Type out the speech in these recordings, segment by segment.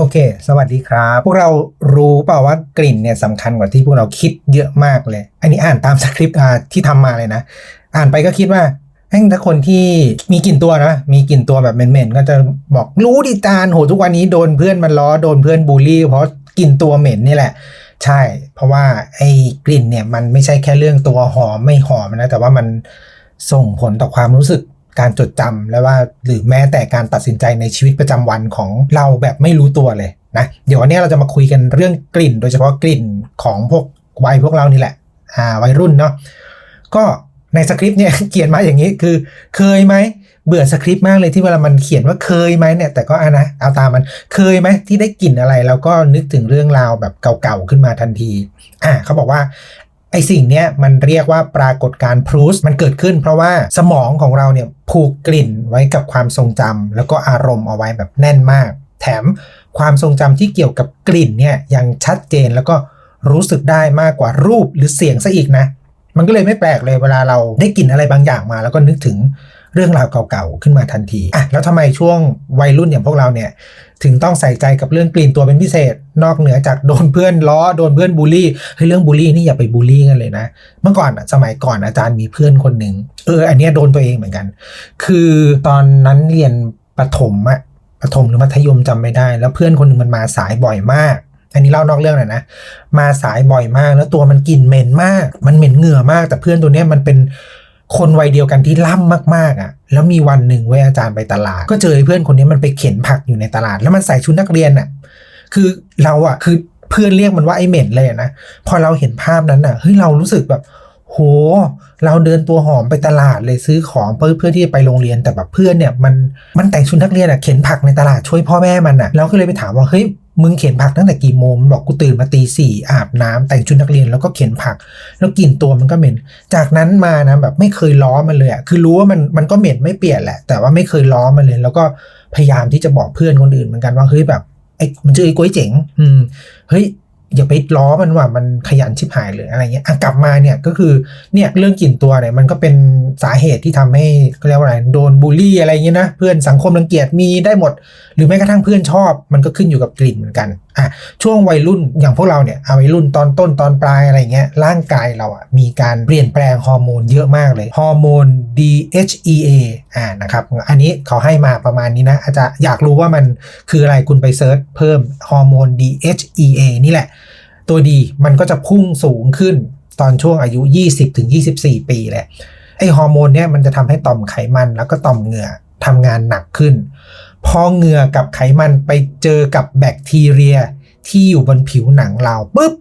โอเค สวัสดีครับ พวกเรารู้เปล่าว่ากลิ่นเนี่ยสำคัญกว่าที่พวกเราคิดเยอะมากเลย อันนี้อ่านตามสคริปต์ที่ทำมาเลยนะ อ่านไปก็คิดว่าแม่งถ้าคนที่มีกลิ่นตัวนะ มีกลิ่นตัวแบบเหม็นๆ ก็จะบอกรู้ดิจานโหทุกวันนี้โดนเพื่อนมันล้อโดนเพื่อนบูลลี่ เพราะกลิ่นตัวเหม็นนี่แหละ ใช่ เพราะว่าไอ้กลิ่นเนี่ยมันไม่ใช่แค่เรื่องตัวหอมไม่หอมนะ แต่ว่ามันส่งผลต่อความรู้สึก การจดจำและว่าหรือแม้แต่การตัดสินใจในชีวิตประจำวันของเราแบบไม่รู้ตัวเลยนะเดี๋ยววันนี้เราจะมาคุยกันเรื่องกลิ่น โดยเฉพาะกลิ่นของพวกวัยพวกเรานี่แหละอ่าวัยรุ่นเนาะก็ในสคริปต์เนี่ยเขียนมาอย่างนี้คือเคยไหมเบื่อสคริปต์มากเลยที่เวลามันเขียนว่าเคยไหมเนี่ยแต่ก็อะนะเอาตามมันเคยไหมที่ได้กลิ่นอะไร แล้วก็นึกถึงเรื่องราวแบบเก่าๆขึ้นมาทันที อ่าเขาบอกว่า ไอสิ่งเนี้ยมันเรียกว่าปรากฏการณ์พรูสมันเกิดขึ้นเพราะว่าสมองของเราเนี่ยผูกกลิ่นไว้กับความทรงจำแล้วก็อารมณ์เอาไว้แบบแน่นมาก แถมความทรงจำที่เกี่ยวกับกลิ่นเนี่ยยังชัดเจนแล้วก็รู้สึกได้มากกว่ารูปหรือเสียงซะอีกนะ มันก็เลยไม่แปลกเลยเวลาเราได้กลิ่นอะไรบางอย่างมา แล้วก็นึกถึง เรื่องราวเก่าๆขึ้นมาทันทีอะแล้วทำไมช่วงวัยรุ่นอย่างพวกเราเนี่ยถึงต้องใส่ใจกับเรื่องกลิ่นตัวเป็นพิเศษ นอกเหนือจากโดนเพื่อนล้อโดนเพื่อนบูลลี่เฮ้ยเรื่องบูลลี่นี่อย่าไปบูลลี่กันเลยนะ เมื่อก่อนสมัยก่อนอาจารย์มีเพื่อนคนหนึ่งเอออันนี้โดนตัวเองเหมือนกัน คือตอนนั้นเรียนประถมอะประถมหรือมัธยมจำไม่ได้ แล้วเพื่อนคนหนึ่งมันมาสายบ่อยมาก อันนี้เล่านอกเรื่องหน่อยนะ มาสายบ่อยมาก แล้วตัวมันกลิ่นเหม็นมาก มันเหม็นเหงื่อมาก แต่เพื่อนตัวเนี้ยมันเป็น คนวัยเดียวกันที่ล่ำมากๆอะ แล้วมีวันหนึ่งเว้ยอาจารย์ไปตลาด ก็เจอเพื่อนคนนี้มันไปเข็นผักอยู่ในตลาด แล้วมันใส่ชุดนักเรียนอะ คือเราอะคือเพื่อนเรียกมันว่าไอ้เหม็นเลยนะ พอเราเห็นภาพนั้นอะ เฮ้ยเรารู้สึกแบบ โห เราเดินตัวหอมไปตลาดเลยซื้อของเพื่อเพื่อที่จะไปโรงเรียนแต่แบบเพื่อนเนี่ยมันมันแต่งชุดนักเรียนอะเข็นผักในตลาดช่วยพ่อแม่มันอะเราก็เลยไปถามว่าเฮ้ยมึงเข็นผักตั้งแต่กี่โมงบอกกูตื่นมาตีสี่อาบน้ำแต่งชุดนักเรียนแล้วก็เข็นผัก แล้วกลิ่นตัวมันก็เหม็น จากนั้นมานะแบบไม่เคยล้อมันเลยอะคือรู้ว่ามันมันก็เหม็นไม่เปลี่ยนแหละ แต่ว่าไม่เคยล้อมันเลย แล้วก็พยายามที่จะบอกเพื่อนคนอื่นเหมือนกันว่าเฮ้ยแบบไอ้มันชื่อไอ้ก้วยเจ๋ง อืม เฮ้ย อย่าไปล้อมันว่ามันขยันชิบหายเลยอะไรเงี้ยกลับมาเนี่ยก็คือเนี่ยเรื่องกลิ่นตัวเนี่ยมันก็เป็นสาเหตุที่ทำให้เขาเรียกว่าอะไรโดนบูลลี่อะไรเงี้ยนะเพื่อนสังคมรังเกียจมีได้หมด หรือแม้กระทั่งเพื่อนชอบ มันก็ขึ้นอยู่กับกลิ่นเหมือนกันอะช่วงวัยรุ่นอย่างพวกเราเนี่ยเอาวัยรุ่นตอนต้นตอนปลายอะไรเงี้ยร่างกายเราอะมีการเปลี่ยนแปลงฮอร์โมนเยอะมากเลยฮอร์โมน DHEA อ่านะครับอันนี้เขาให้มาประมาณนี้นะ อาจจะอยากรู้ว่ามันคืออะไรคุณไปเซิร์ชเพิ่มฮอร์โมน DHEA นี่แหละ ตัวดีมันก็จะพุ่งสูงขึ้นตอนช่วงอายุ 20-24 ปีแหละไอฮอร์โมนเนี่ยมันจะทำให้ต่อมไขมันแล้วก็ต่อมเหงื่อทำงานหนักขึ้น พอเหงื่อกับไขมันไปเจอกับแบคทีเรีย ที่อยู่บนผิวหนังเราปุ๊บ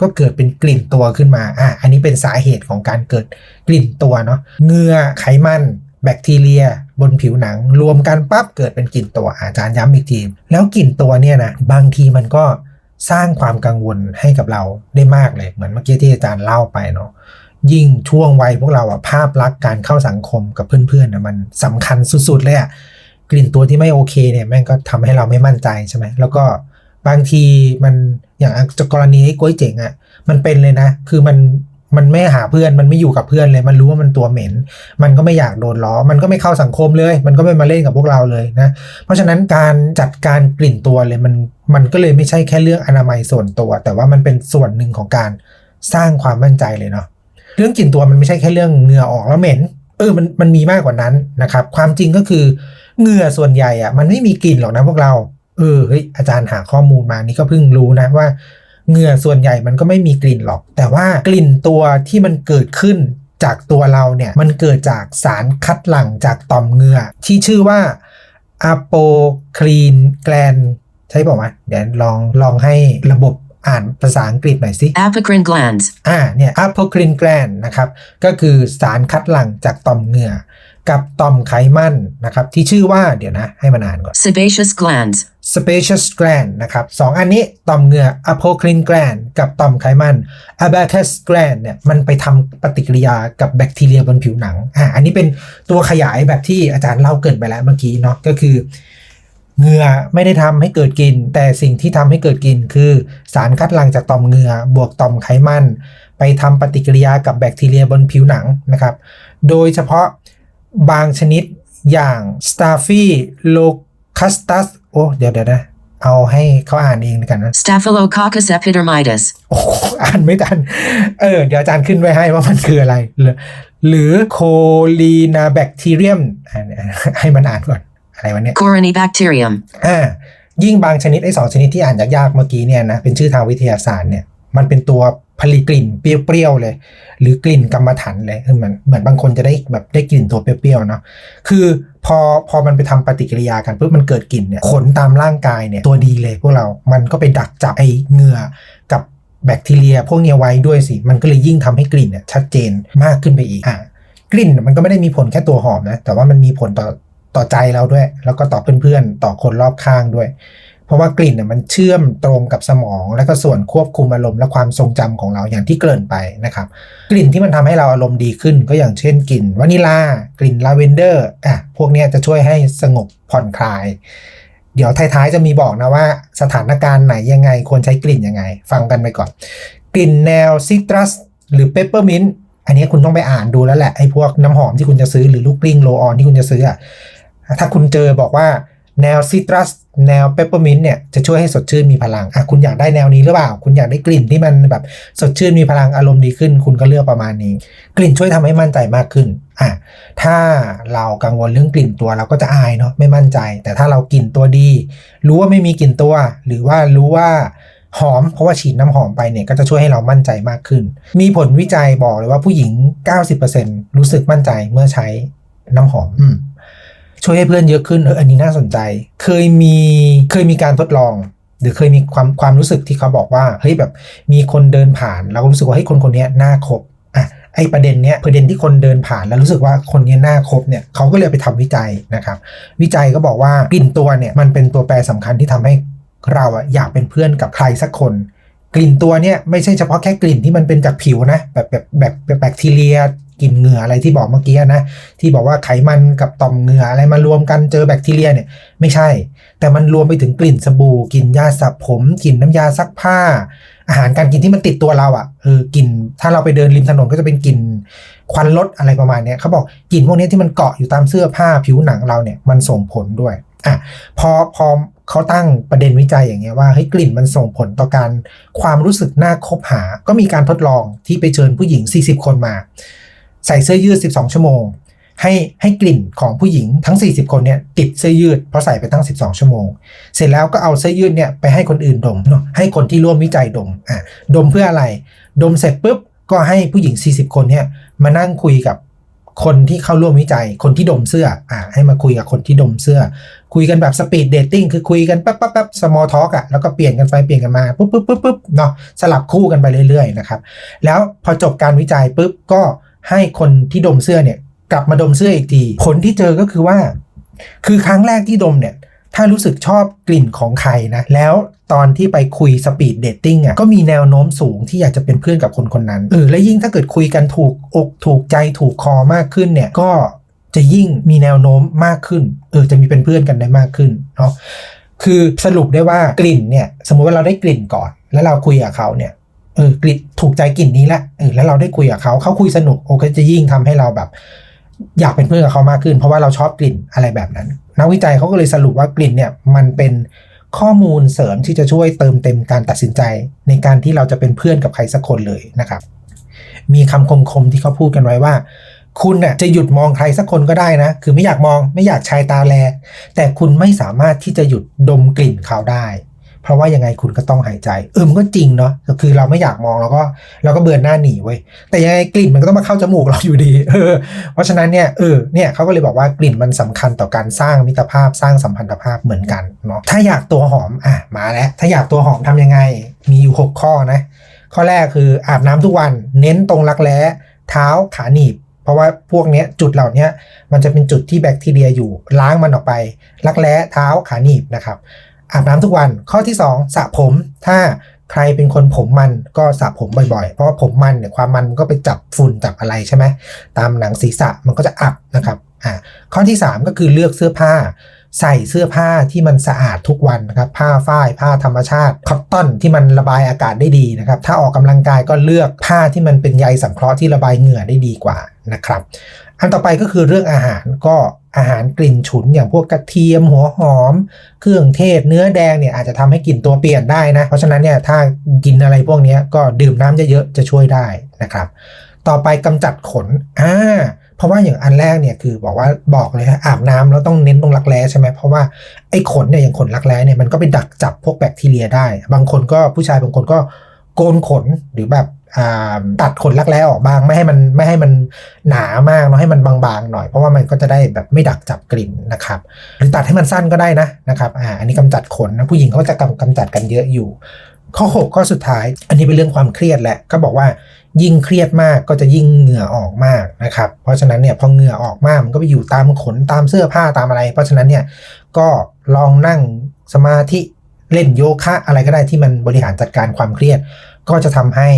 ก็เกิดเป็นกลิ่นตัวขึ้นมา อะ อันนี้เป็นสาเหตุของการเกิดกลิ่นตัวเนาะ เหงื่อ ไขมัน แบคทีเรีย บนผิวหนัง รวมกันปั๊บเกิดเป็นกลิ่นตัว อาจารย์ย้ำอีกที แล้วกลิ่นตัวเนี่ยนะ บางทีมันก็สร้างความกังวลให้กับเราได้มากเลย เหมือนเมื่อกี้ที่อาจารย์เล่าไปเนาะ ยิ่งช่วงวัยพวกเราอะภาพลักษณ์การเข้าสังคมกับเพื่อนๆนะมันสำคัญสุดๆเลยอะ กลิ่นตัวที่ไม่โอเคเนี่ยแม่งก็ทำให้เราไม่มั่นใจใช่ไหมแล้วก็บางทีมันอย่างกรณีไอ้กล้วยเจ๋งอะมันเป็นเลยนะ คือมันมันไม่หาเพื่อนมันไม่อยู่กับเพื่อนเลย มันรู้ว่ามันตัวเหม็น มันก็ไม่อยากโดนล้อ มันก็ไม่เข้าสังคมเลย มันก็ไม่มาเล่นกับพวกเราเลยนะ เพราะฉะนั้นการจัดการกลิ่นตัวเลยมันมันก็เลยไม่ใช่แค่เรื่องอนามัยส่วนตัว แต่ว่ามันเป็นส่วนหนึ่งของการสร้างความมั่นใจเลยเนาะเรื่องกลิ่นตัวมันไม่ใช่แค่เรื่องเหงื่อออกแล้วเหม็นเออมันมันมีมากกว่านั้นนะครับ ความจริงก็คือ เหงื่อส่วนใหญ่อะมันไม่มีกลิ่นหรอกนะพวกเราเออเฮ้ยอาจารย์หาข้อมูลมานี่ก็เพิ่งรู้นะว่าเหงื่อส่วนใหญ่มันก็ไม่มีกลิ่นหรอก แต่ว่ากลิ่นตัวที่มันเกิดขึ้นจากตัวเราเนี่ยมันเกิดจากสารคัดหลั่งจากต่อมเหงื่อที่ชื่อว่าอะโปคลีนแกลนใช่ป่าวะเดี๋ยวลองลองให้ระบบอ่านภาษาอังกฤษหน่อยสิ apocrine glands, อ่าเนี่ยอะโปคลีนแกลนนะครับ ก็คือสารคัดหลั่งจากต่อมเหงื่อ กับต่อมไขมันนะครับที่ชื่อว่าเดี๋ยวนะให้มันอ่านก่อน sebaceous glands, spacious gland นะครับสองอันนี้ต่อมเหงื่อ apocrine gland กับต่อมไขมัน abacus gland เนี่ยมันไปทำปฏิกิริยากับแบคทีเรียบนผิวหนังอ่าอันนี้เป็นตัวขยายแบบที่อาจารย์เล่าเกรินไปแล้วเมื่อกี้เนาะก็คือเหงื่อไม่ได้ทำให้เกิดกลิ่นแต่สิ่งที่ทำให้เกิดกลิ่นคือสารคัดหลั่งจากต่อมเหงื่อบวกต่อมไขมัน ไปทำปฏิกิริยากับแบคทีเรียบนผิวหนังนะครับ โดยเฉพาะ บางชนิดอย่าง Staphylococcus โอ้เดี๋ยวเดี๋ยวนะ เอาให้เขาอ่านเองแล้วกันนะ Staphylococcus epidermidis. โอ้โหอ่านไม่ทัน เออ เดี๋ยวอาจารย์ขึ้นไว้ให้ว่ามันคืออะไร หรือหรือโคลีนาแบคทีเรียมให้มันอ่านก่อน อะไรวะเนี่ย Corynebacterium. อ่ายิ่งบางชนิดไอ้สองชนิดที่อ่านยากๆเมื่อกี้เนี่ยนะ เป็นชื่อทางวิทยาศาสตร์เนี่ย มันเป็นตัว ผลิตกลิ่นเปรี้ยวๆเลย หรือกลิ่นกรรมฐานเลยคือเหมือนเหมือนบางคนจะได้แบบได้กลิ่นตัวเปรี้ยวๆเนาะคือพอพอมันไปทำปฏิกิริยากันปุ๊บมันเกิดกลิ่นเนี่ยขนตามร่างกายเนี่ยตัวดีเลยพวกเรา มันก็ไปดักจับไอเหงื่อกับแบคทีเรีย พวกเนี้ยไว้ด้วยสิ มันก็เลยยิ่งทำให้กลิ่นเนี่ยชัดเจนมากขึ้นไปอีกอะกลิ่นมันก็ไม่ได้มีผลแค่ตัวหอมนะแต่ว่ามันมีผลต่อต่อใจเราด้วย แล้วก็ต่อเพื่อนๆ ต่อคนรอบข้างด้วย เพราะว่ากลิ่นน่ยมันเชื่อมตรงกับสมอง และก็ส่วนควบคุมอารมณ์และความทรงจำของเราอย่างที่เกริ่นไปนะครับ กลิ่นที่มันทำให้เราอารมณ์ดีขึ้น ก็อย่างเช่นกลิ่นวานิลากลิ่นลาเวนเดอร์อะพวกนี้จะช่วยให้สงบผ่อนคลาย เดี๋ยวท้ายๆจะมีบอกนะว่าสถานการณ์ไหนยังไงควรใช้กลิ่นยังไง ฟังกันไปก่อน กลิ่นแนวซิตรัสหรือเปปเปอร์มินต์อันนี้คุณต้องไปอ่านดูแล้วแหละไอ้พวกน้ำหอมที่คุณจะซื้อหรือลูกกลิ้งโรลออนที่คุณจะซื้ออะถ้าคุณเจอบอกว่า แนวซิตรัสแนวเปปเปอร์มินต์เนี่ยจะช่วยให้สดชื่นมีพลังอะคุณอยากได้แนวนี้หรือเปล่า คุณอยากได้กลิ่นที่มันแบบสดชื่นมีพลังอารมณ์ดีขึ้น คุณก็เลือกประมาณนี้ กลิ่นช่วยทำให้มั่นใจมากขึ้นอะถ้าเรากังวลเรื่องกลิ่นตัวเราก็จะอายเนาะไม่มั่นใจ แต่ถ้าเรากลิ่นตัวดี รู้ว่าไม่มีกลิ่นตัว หรือว่ารู้ว่าหอมเพราะว่าฉีดน้ำหอมไปเนี่ยก็จะช่วยให้เรามั่นใจมากขึ้น มีผลวิจัยบอกเลยว่าผู้หญิง 90%รู้สึกมั่นใจเมื่อใช้น้ำหอมอืม ช่วยให้เพื่อนเยอะขึ้นเอออันนี้น่าสนใจ เคยมีเคยมีการทดลอง หรือเคยมีความความรู้สึกที่เขาบอกว่าเฮ้ยแบบมีคนเดินผ่านแล้วก็รู้สึกว่าเฮ้คนคนนี้น่าคบอะไอประเด็นเนี้ยประเด็นที่คนเดินผ่านแล้วรู้สึกว่าคนนี้น่าคบเนี่ยเขาก็เลยไปทำวิจัยนะครับ วิจัยก็บอกว่ากลิ่นตัวเนี่ยมันเป็นตัวแปรสำคัญที่ทำให้เราอะอยากเป็นเพื่อนกับใครสักคน กลิ่นตัวเนี่ยไม่ใช่เฉพาะแค่กลิ่นที่มันเป็นจากผิวนะแบบแบบแบบแบคทีเรีย กลิ่นเหงื่ออะไรที่บอกเมื่อกี้นะที่บอกว่าไขมันกับต่อมเหงื่ออะไรมารวมกันเจอแบคทีเรียเนี่ยไม่ใช่ แต่มันรวมไปถึงกลิ่นสบู่กลิ่นยาสระผมกลิ่นน้ำยาซักผ้า อาหารการกินที่มันติดตัวเราอะ่ะเออกลิ่นถ้าเราไปเดินริมถนนก็จะเป็นกลิ่นควันรถอะไรประมาณเนี้ยเขาบอกกลิ่นพวกนี้ที่มันเกาะอยู่ตามเสื้อผ้าผิวหนังเราเนี่ยมันส่งผลด้วยอะพอพอเขาตั้งประเด็นวิจัยอย่างเงี้ยว่าเฮ้ยกลิ่นมันส่งผลต่อการความรู้สึกน่าคบหา ก็มีการทดลองที่ไปเชิญผู้หญิง 40 คนมา ใส่เสื้อยืด 12 ชั่วโมง ให้ให้กลิ่นของผู้หญิงทั้ง 40 คนเนี่ยติดเสื้อยืดเพราะใส่ไปตั้ง 12 ชั่วโมง เสร็จแล้วก็เอาเสื้อยืดเนี่ยไปให้คนอื่นดมเนาะให้คนที่ร่วมวิจัยดมอะดมเพื่ออะไร ดมเสร็จปุ๊บก็ให้ผู้หญิง 40 คนเนี่ยมานั่งคุยกับคนที่เข้าร่วมวิจัย คนที่ดมเสื้ออะให้มาคุยกับคนที่ดมเสื้อ คุยกันแบบสปีดเดทติ้งคือคุยกันแป๊บแป๊บแป๊บสมอลท็อกอะแล้วก็เปลี่ยนกันไปเปลี่ยนกันมาปุ๊บปุ๊บปุ๊บปุ๊บเนาะสลับคู่กันไปเรื่อยๆนะครับ แล้วพอจบการวิจัยปุ๊บก็ ให้คนที่ดมเสื้อเนี่ย กลับมาดมเสื้ออีกที ผลที่เจอก็คือว่า คือครั้งแรกที่ดมเนี่ย ถ้ารู้สึกชอบกลิ่นของใครนะ แล้วตอนที่ไปคุยสปีดเดทติ้งอะก็มีแนวโน้มสูงที่อยากจะเป็นเพื่อนกับคนคนนั้นเออและยิ่งถ้าเกิดคุยกันถูกอกถูกใจถูกคอมากขึ้นเนี่ยก็จะยิ่งมีแนวโน้มมากขึ้น เออ จะมีเป็นเพื่อนกันได้มากขึ้นเนาะ คือสรุปได้ว่ากลิ่นเนี่ย สมมุติว่าเราได้กลิ่นก่อน แล้วเราคุยกับเขาเนี่ย ออกลิ่นถูกใจกลิ่นนี้แหละเออแล้วเราได้คุยกับเขาเขาคุยสนุกโอก็จะยิ่งทำให้เราแบบ อยากเป็นเพื่อนกับเขามากขึ้น เพราะว่าเราชอบกลิ่นอะไรแบบนั้น นักวิจัยเขาก็เลยสรุปว่ากลิ่นเนี่ยมันเป็นข้อมูลเสริมที่จะช่วยเติมเต็มการตัดสินใจ ในการที่เราจะเป็นเพื่อนกับใครสักคนเลยนะครับ มีคำคมๆที่เขาพูดกันไว้ว่า คุณน่ะจะหยุดมองใครสักคนก็ได้นะ คือไม่อยากมองไม่อยากชายตาแล แต่คุณไม่สามารถที่จะหยุดดมกลิ่นเขาได้ เพราะว่ายังไงคุณก็ต้องหายใจ เออมันก็จริงเนาะคือเราไม่อยากมองเราก็เราก็เบือนหน้าหนีเว้ยแต่ยังไงกลิ่นมันก็ต้องมาเข้าจมูกเราอยู่ดีเออเพราะฉะนั้นเนี่ยเออเนี่ยเขาก็เลยบอกว่ากลิ่นมันสำคัญต่อการสร้างมิตรภาพสร้างสัมพันธภาพเหมือนกันเนาะถ้าอยากตัวหอมอะมาแล้ว ถ้าอยากตัวหอมทำยังไง มีอยู่ 6 ข้อนะข้อแรกคืออาบน้ำทุกวันเน้นตรงรักแร้เท้าขาหนีบเพราะว่าพวกเนี้ยจุดเหล่านี้มันจะเป็นจุดที่แบคทีเรียอยู่ล้างมันออกไป รักแร้เท้าขาหนีบนะครับ อาบน้ำทุกวัน ข้อที่ 2สระผม ถ้าใครเป็นคนผมมันก็สระผมบ่อยๆ เพราะว่าผมมันเนี่ยความมันมันก็ไปจับฝุ่นจับอะไรใช่ไหมตามหนังศีรษะมันก็จะอับนะครับอ่าข้อที่ 3 ก็คือเลือกเสื้อผ้า ใส่เสื้อผ้าที่มันสะอาดทุกวันนะครับ ผ้าฝ้ายผ้าธรรมชาติคอตตอนที่มันระบายอากาศได้ดีนะครับ ถ้าออกกำลังกายก็เลือกผ้าที่มันเป็นใยสังเคราะห์ที่ระบายเหงื่อได้ดีกว่านะครับ อันต่อไปก็คือเรื่องอาหารก็อาหารกลิ่นฉุนอย่างพวกกระเทียมหัวหอม เครื่องเทศเนื้อแดงเนี่ยอาจจะทำให้กลิ่นตัวเปลี่ยนได้นะ เพราะฉะนั้นเนี่ยถ้ากินอะไรพวกนี้ก็ดื่มน้ำเยอะๆจะช่วยได้นะครับ ต่อไปกำจัดขนอ่าเพราะว่าอย่างอันแรกเนี่ยคือบอกว่าบอกเลยฮะอาบน้ำแล้วต้องเน้นตรงรักแร้ใช่ไหมเพราะว่าไอ้ขนเนี่ยอย่างขนรักแร้เนี่ยมันก็ไปดักจับพวกแบคทีเรียได้ บางคนก็ผู้ชายบางคนก็โกนขนหรือแบบ ตัดขนรักแร้ออกบ้างไม่ให้มันไม่ให้มันหนามากเนาะให้มันบางๆหน่อยเพราะว่ามันก็จะได้แบบไม่ดักจับกลิ่นนะครับหรือตัดให้มันสั้นก็ได้นะนะครับอ่าอันนี้กำจัดขนนะผู้หญิงเขาจะกำกำจัดกันเยอะอยู่ ข้อ6ข้อสุดท้าย อันนี้เป็นเรื่องความเครียดแหละก็บอกว่ายิ่งเครียดมากก็จะยิ่งเหงื่อออกมากนะครับ เพราะฉะนั้นเนี่ยพอเหงื่อออกมากมันก็ไปอยู่ตามขนตามเสื้อผ้าตามอะไร เพราะฉะนั้นเนี่ยก็ลองนั่งสมาธิเล่นโยคะอะไรก็ได้ที่มันบริหารจัดการความเครียด ก็จะทำให้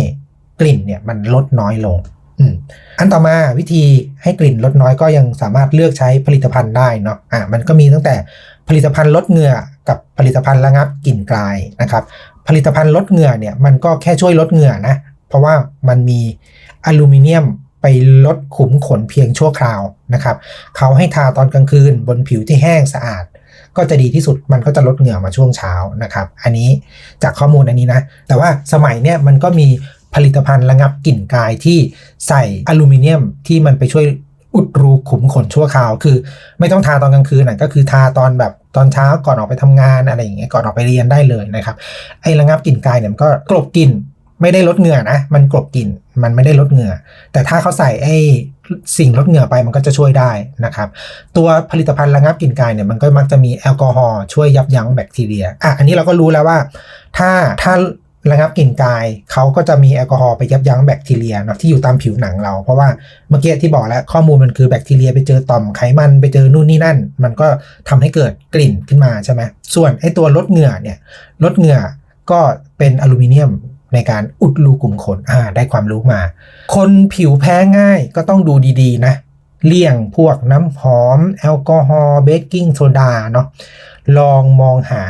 กลิ่นเนี่ยมันลดน้อยลงอันต่อมาวิธีให้กลิ่นลดน้อยก็ยังสามารถเลือกใช้ผลิตภัณฑ์ได้เนาะอะมันก็มีตั้งแต่ผลิตภัณฑ์ลดเหงื่อกับผลิตภัณฑ์ระงับกลิ่นกลายนะครับผลิตภัณฑ์ลดเหงื่อเนี่ยมันก็แค่ช่วยลดเหงื่อนะเพราะว่ามันมีอลูมิเนียมไปลดขุมขนเพียงชั่วคราวนะครับเขาให้ทาตอนกลางคืนบนผิวที่แห้งสะอาด ก็จะดีที่สุดมันก็จะลดเหงื่อมาช่วงเช้านะครับ อันนี้จากข้อมูลอันนี้นะ แต่ว่าสมัยเนี่ยมันก็มี ผลิตภัณฑ์ระงับกลิ่นกายที่ใส่อลูมิเนียมที่มันไปช่วยอุดรูขุมขนชั่วคราว คือ ไม่ต้องทาตอนกลางคืนนะก็คือทาตอนแบบตอนเช้าก่อนออกไปทำงานอะไรอย่างเงี้ยก่อนออกไปเรียนได้เลยนะครับไอ้ระงับกลิ่นกายเนี่ยมันก็กลบกลิ่นไม่ได้ลดเหงื่อนะ มันกลบกลิ่นมันไม่ได้ลดเหงื่อ แต่ถ้าเขาใส่ไอ้สิ่งลดเหงื่อไปมันก็จะช่วยได้นะครับ ตัวผลิตภัณฑ์ระงับกลิ่นกายเนี่ยมันก็มักจะมีแอลกอฮอล์ช่วยยับยั้งแบคทีเรียอะอันนี้เราก็รู้แล้วว่า ถ้าถ้า ระงับกลิ่นกายเขาก็จะมีแอลกอฮอล์ไปยับยั้งแบคทีเรียเนาะที่อยู่ตามผิวหนังเรา เพราะว่าเมื่อกี้ที่บอกแล้วข้อมูลมันคือแบคทีเรียไปเจอต่อมไขมันไปเจอนู่นนี่นั่น มันก็ทำให้เกิดกลิ่นขึ้นมาใช่ไหมส่วนไอ้ตัวลดเหงื่อเนี่ยลดเหงื่อก็เป็นอลูมิเนียมในการอุดรูกลุ่มขนอ่าได้ความรู้มา คนผิวแพ้ง่ายก็ต้องดูดีๆ นะ เลี่ยงพวกน้ำหอม แอลกอฮอล์เบกกิ้งโซดาเนาะลองมองหา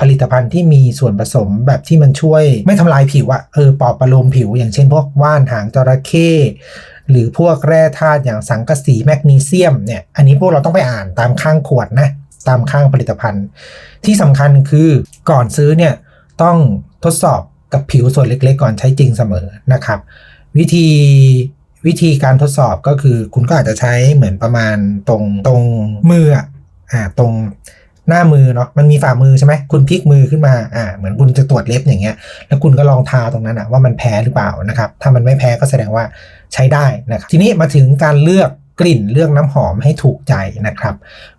ผลิตภัณฑ์ที่มีส่วนผสมแบบที่มันช่วย ไม่ทำลายผิวอะเออปอบประโลมผิว อย่างเช่นพวกว่านหางจระเข้หรือพวกแร่ธาตุอย่างสังกะสีแมกนีเซียมเนี่ยอันนี้พวกเราต้องไปอ่านตามข้างขวดนะตามข้างผลิตภัณฑ์ ที่สำคัญคือก่อนซื้อเนี่ยต้องทดสอบกับผิวส่วนเล็กๆ ก่อนใช้จริงเสมอนะครับ วิธีวิธีการทดสอบก็คือคุณก็อาจจะใช้เหมือนประมาณตรงตรงมืออะอ่าตรง หน้ามือเนาะมันมีฝ่ามือใช่ไหมคุณพลิกมือขึ้นมาอ่าเหมือนคุณจะตรวจเล็บอย่างเงี้ยแล้วคุณก็ลองทาตรงนั้นอะว่ามันแพ้หรือเปล่านะครับถ้ามันไม่แพ้ก็แสดงว่าใช้ได้นะครับทีนี้มาถึงการเลือกกลิ่นเลือกน้ำหอมให้ถูกใจนะครับ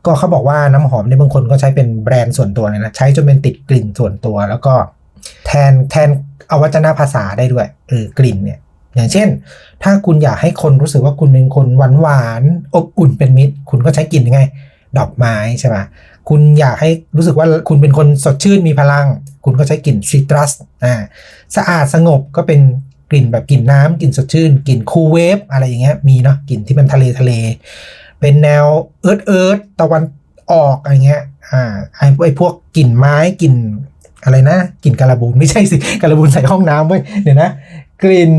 ก็เขาบอกว่าน้ำหอมในบางคนก็ใช้เป็นแบรนด์ส่วนตัวเลยนะใช้จนเป็นติดกลิ่นส่วนตัว แล้วก็แทนแทนอวัจนภาษาได้ด้วยเออกลิ่นเนี่ยอย่างเช่น ถ้าคุณอยากให้คนรู้สึกว่าคุณเป็นคนหวานหวานอบอุ่นเป็นมิตร คุณก็ใช้กลิ่นยังไง ดอกไม้ใช่ไหม คุณอยากให้รู้สึกว่าคุณเป็นคนสดชื่นมีพลัง คุณก็ใช้กลิ่นซิตรัสอ่าสะอาดสงบก็เป็นกลิ่นแบบกลิ่นน้ำกลิ่นสดชื่นกลิ่นคูลเวฟอะไรอย่างเงี้ยมีเนาะกลิ่นที่มันทะเลทะเล เป็นแนวเอิร์ธเอิร์ธตะวันออกอะไรเงี้ยอ่าไอ้ไอ้พวกกลิ่นไม้กลิ่นอะไรนะกลิ่นการะบูนไม่ใช่สิการะบูนใส่ห้องน้ำเว้ยเดี๋ยวนะ กลิ่น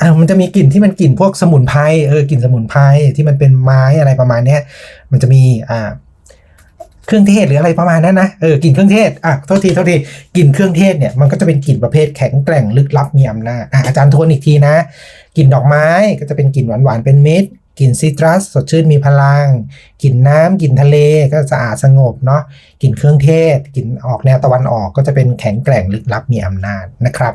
อ่ามันจะมีกลิ่นที่มันกลิ่นพวกสมุนไพรเออกลิ่นสมุนไพรที่มันเป็นไม้อะไรประมาณเนี้ยมันจะมีอ่า เครื่องเทศหรืออะไรประมาณนั้นนะเออกลิ่นเครื่องเทศอะโทษทีโทษทีกลิ่นเครื่องเทศเนี่ยมันก็จะเป็นกลิ่นประเภทแข็งแกร่งลึกลับมีอำนาจอะอาจารย์ทวนอีกทีนะกลิ่นดอกไม้ก็จะเป็นกลิ่นหวานๆเป็นเม็ดกลิ่นซิตรัสสดชื่นมีพลังกลิ่นน้ำกลิ่นทะเลก็สะอาดสงบเนาะกลิ่นเครื่องเทศกลิ่นออกแนวตะวันออกก็จะเป็นแข็งแกร่งลึกลับมีอำนาจนะครับ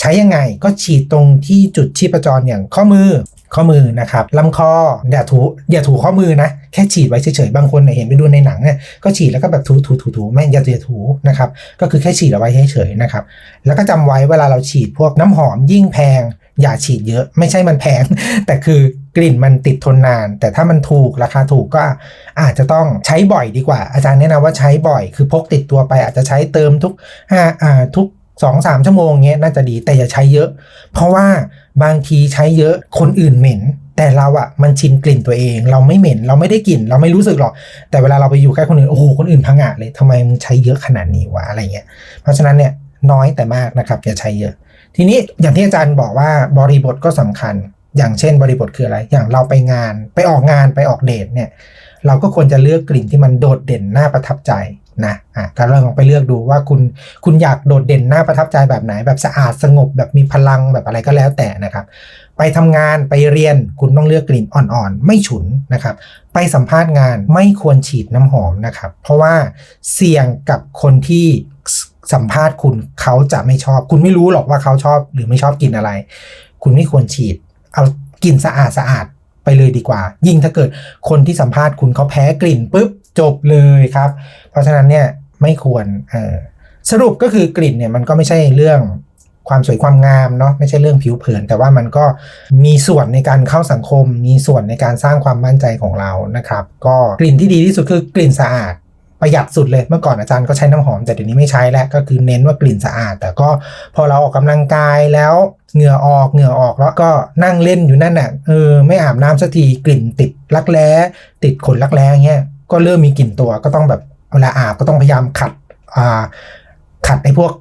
ใช้ยังไงก็ฉีดตรงที่จุดชีพจรอย่างข้อมือ ข้อมือนะครับลำคออย่าถูอย่าถูข้อมือนะแค่ฉีดไว้เฉยๆบางคนเห็นไปดูในหนังเนี่ยก็ฉีดแล้วก็แบบถูถูถูถูไม่อย่าอย่าถูนะครับก็คือแค่ฉีดเอาไว้เฉยๆนะครับแล้วก็จำไว้เวลาเราฉีดพวกน้ำหอมยิ่งแพง อย่าฉีดเยอะ ไม่ใช่มันแพง แต่คือกลิ่นมันติดทนนาน แต่ถ้ามันถูกราคาถูกก็อาจจะต้องใช้บ่อยดีกว่า อาจารย์แนะนำว่าใช้บ่อย คือพกติดตัวไปอาจจะใช้เติมทุกห้าอ่าทุกสองสามชั่วโมงเงี้ยน่าจะดีแต่อย่าใช้เยอะ เพราะว่า บางทีใช้เยอะคนอื่นเหม็น แต่เราอะมันชินกลิ่นตัวเอง เราไม่เหม็น เราไม่ได้กลิ่น เราไม่รู้สึกหรอก แต่เวลาเราไปอยู่ใกล้คนอื่นโอ้โหคนอื่นพังงะเลยทำไมมึงใช้เยอะขนาดนี้วะอะไรเงี้ยเพราะฉะนั้นเนี่ยน้อยแต่มากนะครับอย่าใช้เยอะ ทีนี้อย่างที่อาจารย์บอกว่าบริบทก็สำคัญ อย่างเช่นบริบทคืออะไร อย่างเราไปงานไปออกงานไปออกเดทเนี่ยเราก็ควรจะเลือกกลิ่นที่มันโดดเด่นน่าประทับใจ นะอะก็ลองไปเลือกดูว่าคุณคุณอยากโดดเด่นน่าประทับใจแบบไหน แบบสะอาดสงบแบบมีพลังแบบอะไรก็แล้วแต่นะครับ ไปทำงานไปเรียนคุณต้องเลือกกลิ่นอ่อนๆ ไม่ฉุนนะครับ ไปสัมภาษณ์งานไม่ควรฉีดน้ำหอมนะครับ เพราะว่าเสี่ยงกับคนที่สัมภาษณ์คุณเขาจะไม่ชอบ คุณไม่รู้หรอกว่าเขาชอบหรือไม่ชอบกลิ่นอะไร คุณไม่ควรฉีด เอากลิ่นสะอาดสะอาดไปเลยดีกว่า ยิ่งถ้าเกิดคนที่สัมภาษณ์คุณเขาแพ้กลิ่นปุ๊บ จบเลยครับ เพราะฉะนั้นเนี่ยไม่ควรสรุปก็คือกลิ่นเนี่ยมันก็ไม่ใช่เรื่องความสวยความงามเนาะไม่ใช่เรื่องผิวเผิน แต่ว่ามันก็มีส่วนในการเข้าสังคม มีส่วนในการสร้างความมั่นใจของเรานะครับ ก็กลิ่นที่ดีที่สุดคือกลิ่นสะอาดประหยัดสุดเลยเมื่อก่อนอาจารย์ก็ใช้น้ำหอมแต่เดี๋ยวนี้ไม่ใช้แล้วก็คือเน้นว่ากลิ่นสะอาด แต่ก็พอเราออกกำลังกายแล้วเหงื่อออกเหงื่อออกแล้วก็นั่งเล่นอยู่นั่นน่ะเออไม่อาบน้ำสักทีกลิ่นติดรักแร้ติดขนรักแร้เงี้ย ก็เริ่มมีกลิ่นตัวก็ต้องแบบเวลาอาบก็ต้องพยายามขัดอ่าขัดไอ้พวก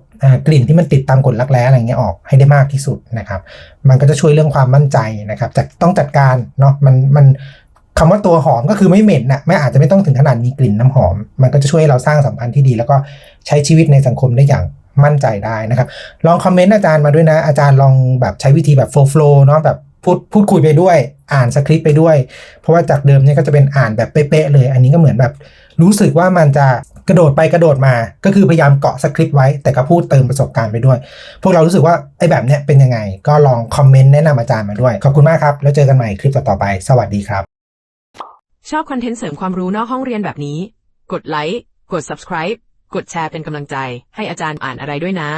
กลิ่นที่มันติดตามขนรักแร้อะไรเงี้ยออกให้ได้มากที่สุดนะครับ มันก็จะช่วยเรื่องความมั่นใจนะครับแต่ต้องจัดการเนาะมันมันคำว่าตัวหอมก็คือไม่เหม็นนะไม่อาจจะไม่ต้องถึงขนาดมีกลิ่นน้ำหอม มันก็จะช่วยให้เราสร้างสัมพันธ์ที่ดี แล้วก็ใช้ชีวิตในสังคมได้อย่างมั่นใจได้นะครับ ลองคอมเมนต์อาจารย์มาด้วยนะ อาจารย์ลองแบบใช้วิธีแบบโฟล์ฟลเนาะแบบ พูดพูดคุยไปด้วย อ่านสคริปต์ไปด้วย เพราะว่าจากเดิมเนี่ยก็จะเป็นอ่านแบบเป๊ะๆเลย อันนี้ก็เหมือนแบบรู้สึกว่ามันจะกระโดดไปกระโดดมา ก็คือพยายามเกาะสคริปต์ไว้ แต่ก็พูดเติมประสบการณ์ไปด้วย พวกเรารู้สึกว่าไอ้แบบเนี้ยเป็นยังไง ก็ลองคอมเมนต์แนะนำอาจารย์มาด้วย ขอบคุณมากครับ แล้วเจอกันใหม่คลิปต่อๆไป สวัสดีครับ ชอบคอนเทนต์เสริมความรู้นอกห้องเรียนแบบนี้ กดไลค์ กด subscribe กดแชร์เป็นกำลังใจ ให้อาจารย์อ่านอะไรด้วยนะ